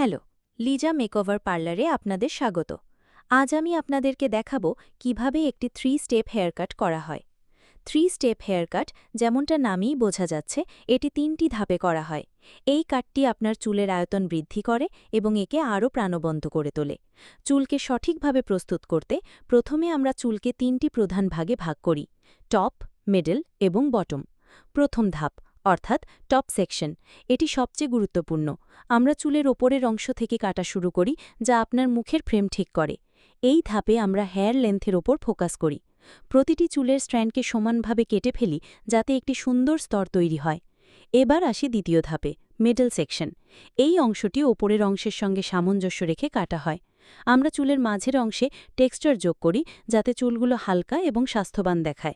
Hello, Liza makeover পার্লারে আপনাদের স্বাগত। আজ আমি আপনাদেরকে দেখাবো কীভাবে একটি থ্রি স্টেপ হেয়ারকাট করা হয়। থ্রি স্টেপ হেয়ারকাট যেমনটা নামেই বোঝা যাচ্ছে, এটি তিনটি ধাপে করা হয়। এই কাটটি আপনার চুলের আয়তন বৃদ্ধি করে এবং একে আরও প্রাণবন্ত করে তোলে। চুলকে সঠিকভাবে প্রস্তুত করতে প্রথমে আমরা চুলকে তিনটি প্রধান ভাগে ভাগ করি, টপ, মিডল এবং বটম। প্রথম ধাপ অর্থাৎ টপ সেকশন। এটি সবচেয়ে গুরুত্বপূর্ণ। আমরা চুলের ওপরের অংশ থেকে কাটা শুরু করি, যা আপনার মুখের ফ্রেম ঠিক করে। এই ধাপে আমরা হেয়ার লেন্থের ওপর ফোকাস করি। প্রতিটি চুলের স্ট্র্যান্ডকে সমানভাবে কেটে ফেলি, যাতে একটি সুন্দর স্তর তৈরি হয়। এবার আসি দ্বিতীয় ধাপে মিডল সেকশন এই অংশটি ওপরের অংশের সঙ্গে সামঞ্জস্য রেখে কাটা হয়। আমরা চুলের মাঝের অংশে টেক্সচার যোগ করি, যাতে চুলগুলো হালকা এবং স্বাস্থ্যবান দেখায়।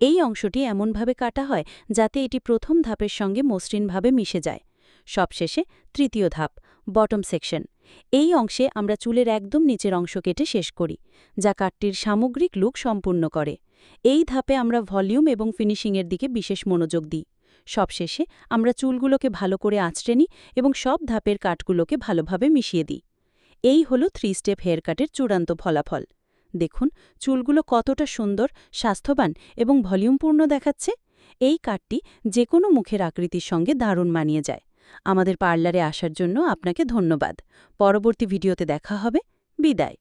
এই অংশটি এমনভাবে কাটা হয় যাতে এটি প্রথম ধাপের সঙ্গে মসৃণভাবে মিশে যায়। সবশেষে তৃতীয় ধাপ বটম সেকশন এই অংশে আমরা চুলের একদম নিচের অংশ কেটে শেষ করি, যা কাটটির সামগ্রিক লুক সম্পূর্ণ করে। এই ধাপে আমরা ভলিউম এবং ফিনিশিংয়ের দিকে বিশেষ মনোযোগ দিই। সবশেষে আমরা চুলগুলোকে ভালো করে আঁচড়ে নিই এবং সব ধাপের কাটগুলোকে ভালোভাবে মিশিয়ে দিই। এই হলো থ্রি স্টেপ হেয়ার কাটের চূড়ান্ত ফলাফল। দেখুন, চুলগুলো কতটা সুন্দর, স্বাস্থ্যবান এবং ভলিউমপূর্ণ দেখাচ্ছে। এই কাটটি যে কোনো মুখের আকৃতির সঙ্গে দারুণ মানিয়ে যায়। আমাদের পার্লারে আসার জন্য আপনাকে ধন্যবাদ। পরবর্তী ভিডিওতে দেখা হবে। বিদায়।